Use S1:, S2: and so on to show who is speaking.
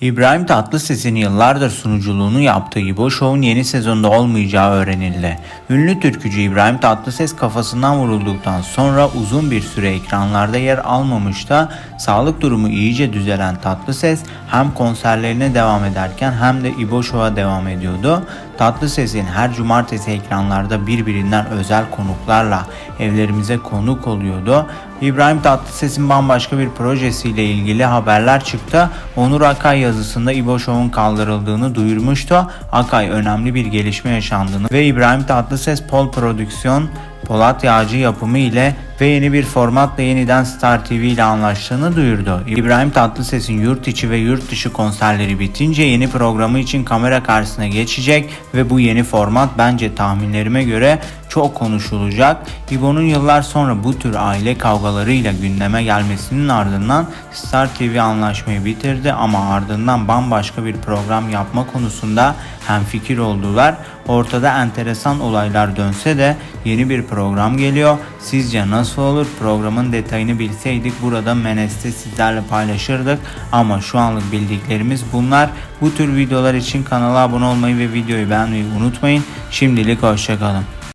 S1: İbrahim Tatlıses'in yıllardır sunuculuğunu yaptığı İbo Show'un yeni sezonda olmayacağı öğrenildi. Ünlü türkücü İbrahim Tatlıses kafasından vurulduktan sonra uzun bir süre ekranlarda yer almamış da sağlık durumu iyice düzelen Tatlıses hem konserlerine devam ederken hem de İbo Show'a devam ediyordu. Tatlıses'in her cumartesi ekranlarda birbirinden özel konuklarla evlerimize konuk oluyordu. İbrahim Tatlıses'in bambaşka bir projesiyle ilgili haberler çıktı. Onur Akay yazısında İbo Show'un kaldırıldığını duyurmuştu. Akay önemli bir gelişme yaşandığını ve İbrahim Tatlıses Pol Prodüksiyon Polat Yağcı yapımı ile ve yeni bir formatla yeniden Star TV ile anlaştığını duyurdu. İbrahim Tatlıses'in yurt içi ve yurt dışı konserleri bitince yeni programı için kamera karşısına geçecek ve bu yeni format bence tahminlerime göre çok konuşulacak. İbo'nun yıllar sonra bu tür aile kavgalarıyla gündeme gelmesinin ardından Star TV anlaşmayı bitirdi ama ardından bambaşka bir program yapma konusunda hemfikir oldular. Ortada enteresan olaylar dönse de yeni bir program geliyor. Sizce nasıl olur? Programın detayını bilseydik burada Menes'te sizlerle paylaşırdık. Ama şu anlık bildiklerimiz bunlar. Bu tür videolar için kanala abone olmayı ve videoyu beğenmeyi unutmayın. Şimdilik hoşçakalın.